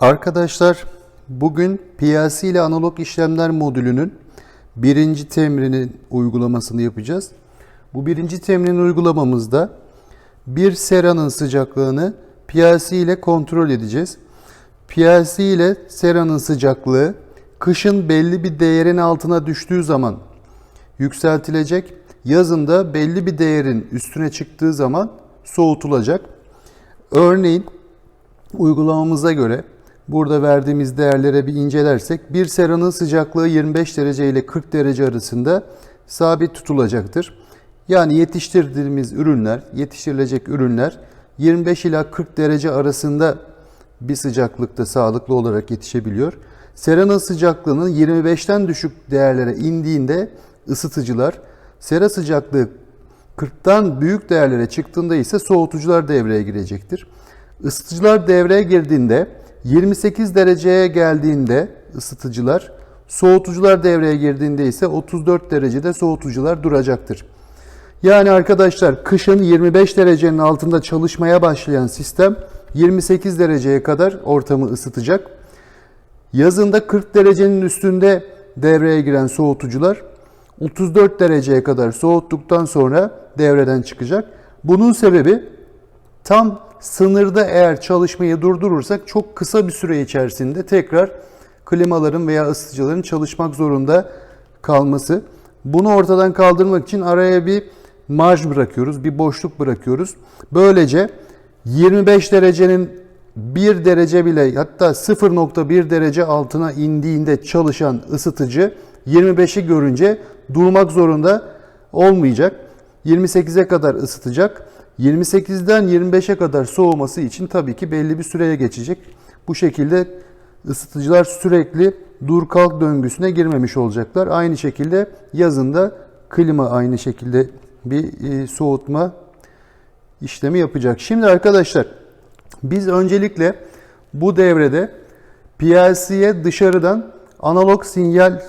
Arkadaşlar bugün PLC ile analog işlemler modülünün birinci temrinin uygulamasını yapacağız. Bu birinci temrinin uygulamamızda bir seranın sıcaklığını PLC ile kontrol edeceğiz. PLC ile seranın sıcaklığı kışın belli bir değerin altına düştüğü zaman yükseltilecek. Yazın da belli bir değerin üstüne çıktığı zaman soğutulacak. Örneğin uygulamamıza göre burada verdiğimiz değerlere bir incelersek bir seranın sıcaklığı 25 derece ile 40 derece arasında sabit tutulacaktır. Yani yetiştirdiğimiz ürünler, yetiştirilecek ürünler 25 ila 40 derece arasında bir sıcaklıkta sağlıklı olarak yetişebiliyor. Seranın sıcaklığının 25'ten düşük değerlere indiğinde ısıtıcılar, sera sıcaklığı 40'tan büyük değerlere çıktığında ise soğutucular devreye girecektir. Isıtıcılar devreye girdiğinde 28 dereceye geldiğinde ısıtıcılar, soğutucular devreye girdiğinde ise 34 derecede soğutucular duracaktır. Yani arkadaşlar kışın 25 derecenin altında çalışmaya başlayan sistem 28 dereceye kadar ortamı ısıtacak. Yazında 40 derecenin üstünde devreye giren soğutucular 34 dereceye kadar soğuttuktan sonra devreden çıkacak. Bunun sebebi tam sınırda eğer çalışmayı durdurursak çok kısa bir süre içerisinde tekrar klimaların veya ısıtıcıların çalışmak zorunda kalması. Bunu ortadan kaldırmak için araya bir marj bırakıyoruz, bir boşluk bırakıyoruz. Böylece 25 derecenin 1 derece bile hatta 0.1 derece altına indiğinde çalışan ısıtıcı 25'i görünce durmak zorunda olmayacak. 28'e kadar ısıtacak. 28'den 25'e kadar soğuması için tabii ki belli bir süreye geçecek. Bu şekilde ısıtıcılar sürekli dur kalk döngüsüne girmemiş olacaklar. Aynı şekilde yazında klima aynı şekilde bir e, soğutma işlemi yapacak. Şimdi arkadaşlar biz öncelikle bu devrede PLC'ye dışarıdan analog sinyal e,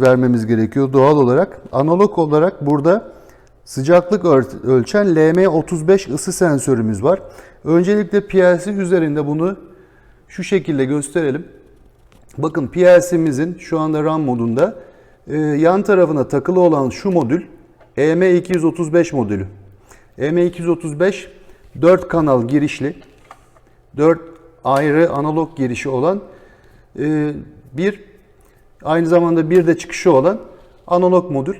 vermemiz gerekiyor doğal olarak. Analog olarak burada sıcaklık ölçen LM35 ısı sensörümüz var. Öncelikle PLC üzerinde bunu şu şekilde gösterelim. Bakın PLC'mizin şu anda RAM modunda e, yan tarafına takılı olan şu modül EM235 modülü. EM235 4 kanal girişli, 4 ayrı analog girişi olan e, bir aynı zamanda bir de çıkışı olan analog modül.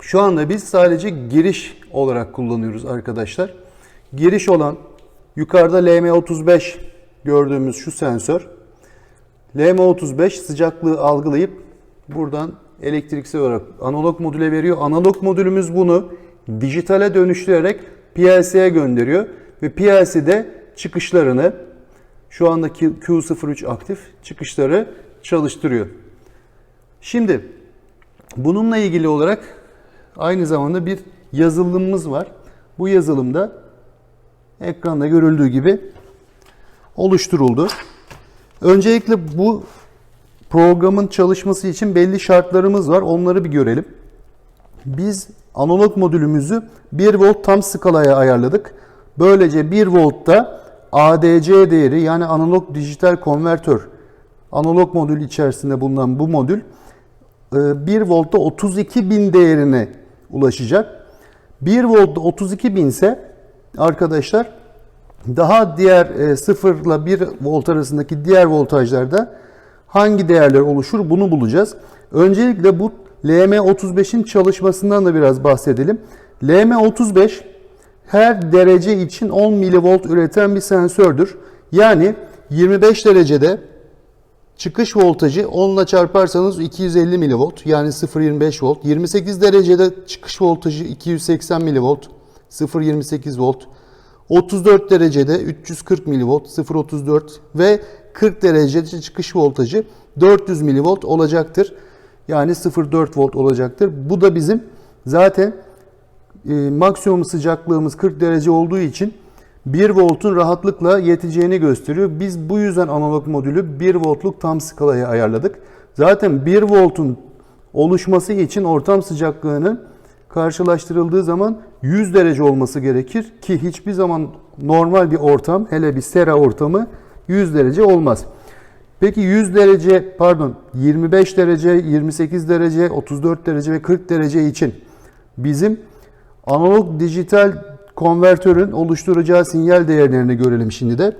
Şu anda biz sadece giriş olarak kullanıyoruz arkadaşlar. Giriş olan yukarıda LM35 gördüğümüz şu sensör. LM35 sıcaklığı algılayıp buradan elektriksel olarak analog modüle veriyor. Analog modülümüz bunu dijitale dönüştürerek PLC'ye gönderiyor ve PLC'de çıkışlarını şu andaki Q03 aktif çıkışları çalıştırıyor. Şimdi bununla ilgili olarak aynı zamanda bir yazılımımız var. Bu yazılımda ekranda görüldüğü gibi oluşturuldu. Öncelikle bu programın çalışması için belli şartlarımız var. Onları bir görelim. Biz analog modülümüzü 1 volt tam skalaya ayarladık. Böylece 1 voltta ADC değeri yani analog dijital konvertör analog modül içerisinde bulunan bu modül 1 voltta 32 bin değerine ulaşacak. 1 voltta 32 bin ise arkadaşlar daha diğer 0 ile 1 volt arasındaki diğer voltajlarda hangi değerler oluşur bunu bulacağız. Öncelikle bu LM35'in çalışmasından da biraz bahsedelim. LM35 her derece için 10 milivolt üreten bir sensördür. Yani 25 derecede çıkış voltajı 10 ile çarparsanız 250 milivolt yani 0.25 volt. 28 derecede çıkış voltajı 280 milivolt 0.28 volt. 34 derecede 340 milivolt 0.34 ve 40 derecede çıkış voltajı 400 milivolt olacaktır. Yani 0.4 volt olacaktır. Bu da bizim zaten e, maksimum sıcaklığımız 40 derece olduğu için 1 voltun rahatlıkla yeteceğini gösteriyor. Biz bu yüzden analog modülü 1 voltluk tam skalaya ayarladık. Zaten 1 voltun oluşması için ortam sıcaklığının karşılaştırıldığı zaman 100 derece olması gerekir ki hiçbir zaman normal bir ortam hele bir sera ortamı 100 derece olmaz. Peki 100 derece pardon 25 derece, 28 derece, 34 derece ve 40 derece için bizim analog dijital konvertörün oluşturacağı sinyal değerlerini görelim şimdi de.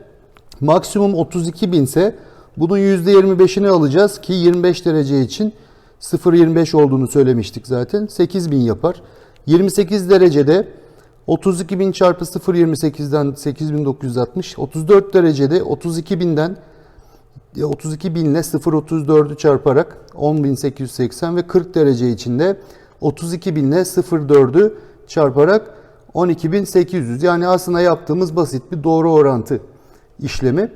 Maksimum 32 bin ise bunun %25'ini alacağız ki 25 derece için 0.25 olduğunu söylemiştik zaten. 8000 yapar. 28 derecede 32.000 çarpı 0.28'den 8960. 34 derecede 32.000'den 32 bin ile 0.34'ü çarparak 10.880 ve 40 derece içinde 32 bin ile 0.4'ü çarparak 12.800. Yani aslında yaptığımız basit bir doğru orantı işlemi.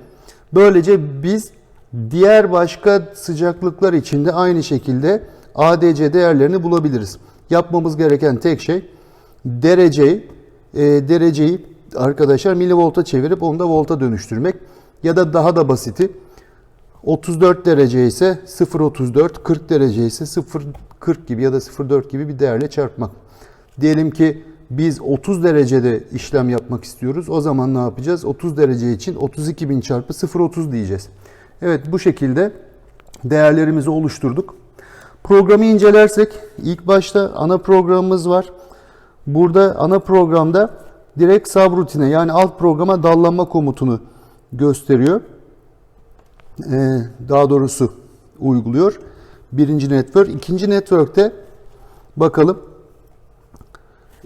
Böylece biz diğer başka sıcaklıklar için de aynı şekilde ADC değerlerini bulabiliriz. Yapmamız gereken tek şey dereceyi, e, dereceyi arkadaşlar milivolta çevirip onu da volta dönüştürmek. Ya da daha da basiti 34 derece ise 0.34, 40 derece ise 0.40 gibi ya da 0.4 gibi bir değerle çarpmak. Diyelim ki biz 30 derecede işlem yapmak istiyoruz. O zaman ne yapacağız? 30 derece için 32.000 çarpı 0.30 diyeceğiz. Evet bu şekilde değerlerimizi oluşturduk. Programı incelersek ilk başta ana programımız var. Burada ana programda direkt subrutine yani alt programa dallanma komutunu gösteriyor. Ee, daha doğrusu uyguluyor. Birinci network. ikinci network'te bakalım.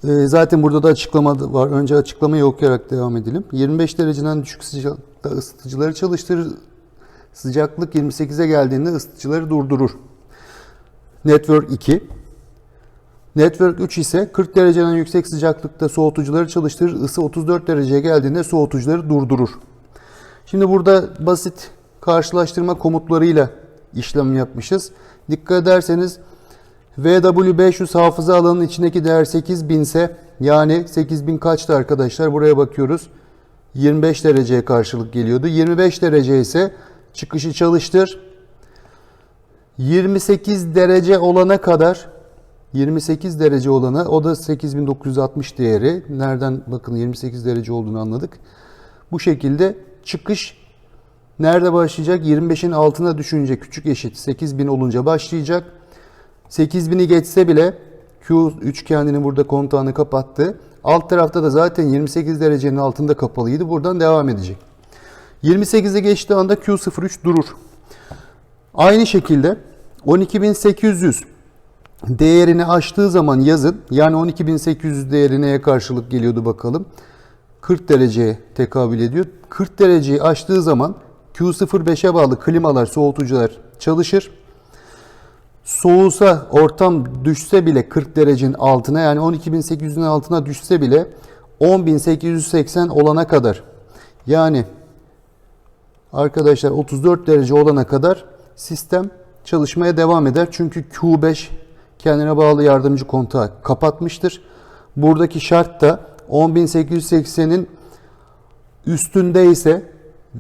Ee, zaten burada da açıklama var. Önce açıklamayı okuyarak devam edelim. 25 dereceden düşük sıcaklıkta ısıtıcıları çalıştırır. Sıcaklık 28'e geldiğinde ısıtıcıları durdurur. Network 2. Network 3 ise 40 dereceden yüksek sıcaklıkta soğutucuları çalıştırır. Isı 34 dereceye geldiğinde soğutucuları durdurur. Şimdi burada basit karşılaştırma komutlarıyla işlem yapmışız. Dikkat ederseniz VW500 hafıza alanının içindeki değer 8000 ise yani 8000 kaçtı arkadaşlar? Buraya bakıyoruz. 25 dereceye karşılık geliyordu. 25 derece ise çıkışı çalıştır. 28 derece olana kadar 28 derece olana o da 8960 değeri. Nereden bakın 28 derece olduğunu anladık. Bu şekilde çıkış nerede başlayacak? 25'in altına düşünce küçük eşit 8000 olunca başlayacak. 8000'i geçse bile Q3 kendini burada kontağını kapattı. Alt tarafta da zaten 28 derecenin altında kapalıydı. Buradan devam edecek. 28'e geçtiği anda Q03 durur. Aynı şekilde 12800 değerini aştığı zaman yazın yani 12800 değeri neye karşılık geliyordu bakalım. 40 dereceye tekabül ediyor. 40 dereceyi aştığı zaman Q05'e bağlı klimalar, soğutucular çalışır. Soğusa, ortam düşse bile 40 derecenin altına yani 12.800'ün altına düşse bile 10.880 olana kadar yani arkadaşlar 34 derece olana kadar sistem çalışmaya devam eder. Çünkü Q5 kendine bağlı yardımcı kontağı kapatmıştır. Buradaki şart da 10.880'in üstünde ise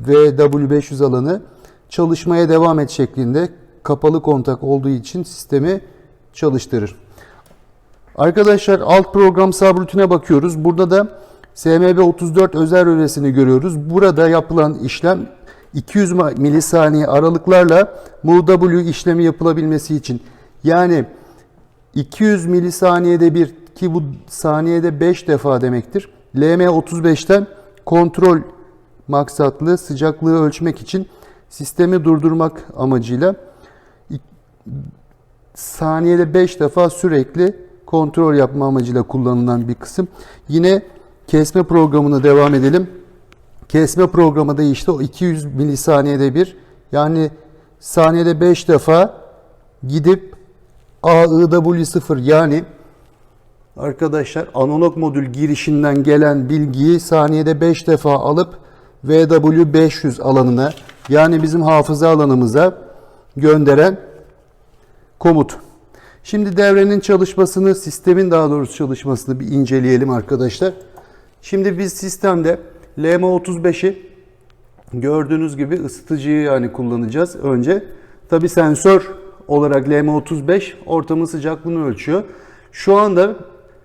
VW500 alanı çalışmaya devam et şeklinde kapalı kontak olduğu için sistemi çalıştırır. Arkadaşlar alt program subrutine bakıyoruz. Burada da SMB34 özel öresini görüyoruz. Burada yapılan işlem 200 milisaniye aralıklarla MUW işlemi yapılabilmesi için yani 200 milisaniyede bir ki bu saniyede 5 defa demektir. LM35'ten kontrol maksatlı sıcaklığı ölçmek için sistemi durdurmak amacıyla saniyede 5 defa sürekli kontrol yapma amacıyla kullanılan bir kısım. Yine kesme programına devam edelim. Kesme programı da işte o 200 milisaniyede bir yani saniyede 5 defa gidip AIW0 yani arkadaşlar analog modül girişinden gelen bilgiyi saniyede 5 defa alıp VW500 alanına yani bizim hafıza alanımıza gönderen komut. Şimdi devrenin çalışmasını, sistemin daha doğrusu çalışmasını bir inceleyelim arkadaşlar. Şimdi biz sistemde LM35'i gördüğünüz gibi ısıtıcıyı yani kullanacağız önce. Tabi sensör olarak LM35 ortamın sıcaklığını ölçüyor. Şu anda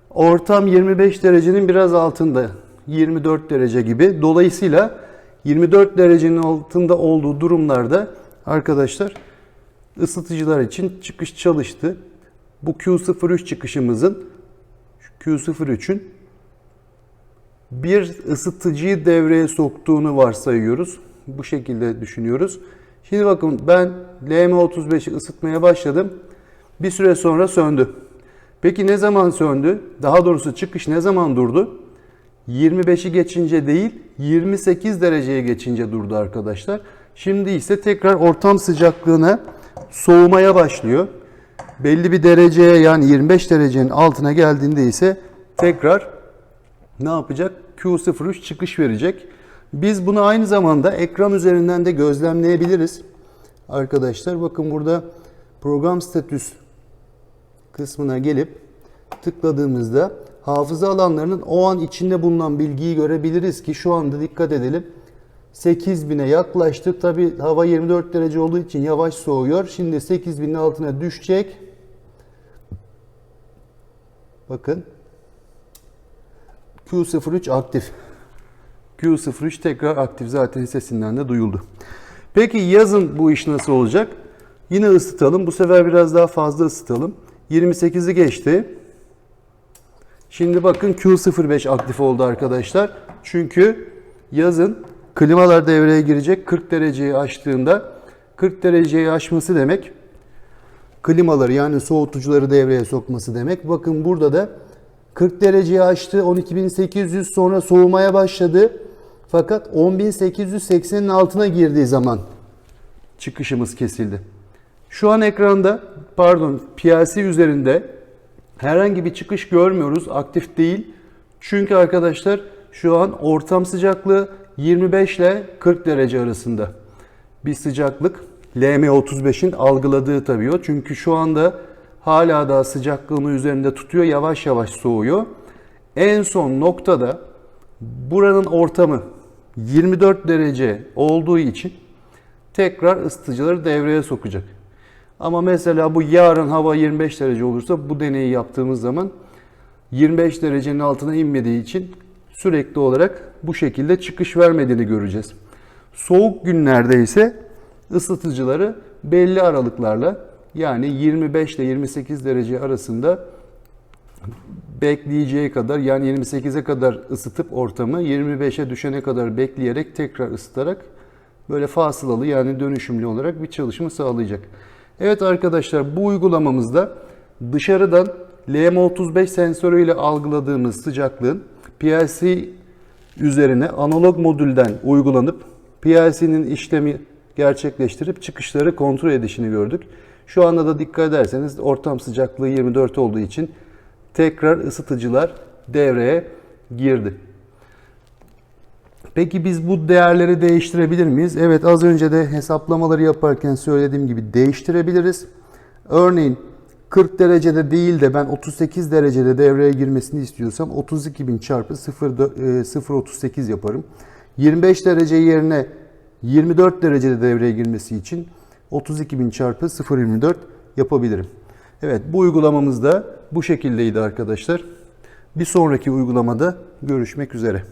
ortam 25 derecenin biraz altında. 24 derece gibi. Dolayısıyla 24 derecenin altında olduğu durumlarda arkadaşlar ısıtıcılar için çıkış çalıştı. Bu Q03 çıkışımızın Q03'ün bir ısıtıcıyı devreye soktuğunu varsayıyoruz. Bu şekilde düşünüyoruz. Şimdi bakın ben LM35'i ısıtmaya başladım. Bir süre sonra söndü. Peki ne zaman söndü? Daha doğrusu çıkış ne zaman durdu? 25'i geçince değil 28 dereceye geçince durdu arkadaşlar. Şimdi ise tekrar ortam sıcaklığına soğumaya başlıyor. Belli bir dereceye yani 25 derecenin altına geldiğinde ise tekrar ne yapacak? Q03 çıkış verecek. Biz bunu aynı zamanda ekran üzerinden de gözlemleyebiliriz. Arkadaşlar bakın burada program statüs kısmına gelip tıkladığımızda hafıza alanlarının o an içinde bulunan bilgiyi görebiliriz ki şu anda dikkat edelim. 8000'e yaklaştı. Tabi hava 24 derece olduğu için yavaş soğuyor. Şimdi 8000'in altına düşecek. Bakın. Q03 aktif. Q03 tekrar aktif. Zaten sesinden de duyuldu. Peki yazın bu iş nasıl olacak? Yine ısıtalım. Bu sefer biraz daha fazla ısıtalım. 28'i geçti. Şimdi bakın Q05 aktif oldu arkadaşlar. Çünkü yazın klimalar devreye girecek. 40 dereceyi aştığında 40 dereceyi aşması demek klimaları yani soğutucuları devreye sokması demek. Bakın burada da 40 dereceyi aştı. 12.800 sonra soğumaya başladı. Fakat 10.880'in altına girdiği zaman çıkışımız kesildi. Şu an ekranda pardon PLC üzerinde herhangi bir çıkış görmüyoruz. Aktif değil. Çünkü arkadaşlar şu an ortam sıcaklığı 25 ile 40 derece arasında bir sıcaklık. LM35'in algıladığı tabii o. Çünkü şu anda hala daha sıcaklığını üzerinde tutuyor. Yavaş yavaş soğuyor. En son noktada buranın ortamı 24 derece olduğu için tekrar ısıtıcıları devreye sokacak. Ama mesela bu yarın hava 25 derece olursa bu deneyi yaptığımız zaman 25 derecenin altına inmediği için sürekli olarak bu şekilde çıkış vermediğini göreceğiz. Soğuk günlerde ise ısıtıcıları belli aralıklarla yani 25 ile 28 derece arasında bekleyeceği kadar yani 28'e kadar ısıtıp ortamı 25'e düşene kadar bekleyerek tekrar ısıtarak böyle fasılalı yani dönüşümlü olarak bir çalışma sağlayacak. Evet arkadaşlar bu uygulamamızda dışarıdan LM35 sensörüyle algıladığımız sıcaklığın PLC üzerine analog modülden uygulanıp PLC'nin işlemi gerçekleştirip çıkışları kontrol edişini gördük. Şu anda da dikkat ederseniz ortam sıcaklığı 24 olduğu için tekrar ısıtıcılar devreye girdi. Peki biz bu değerleri değiştirebilir miyiz? Evet az önce de hesaplamaları yaparken söylediğim gibi değiştirebiliriz. Örneğin 40 derecede değil de ben 38 derecede devreye girmesini istiyorsam 32.000 çarpı 0.38 yaparım. 25 derece yerine 24 derecede devreye girmesi için 32.000 çarpı 0.24 yapabilirim. Evet bu uygulamamız da bu şekildeydi arkadaşlar. Bir sonraki uygulamada görüşmek üzere.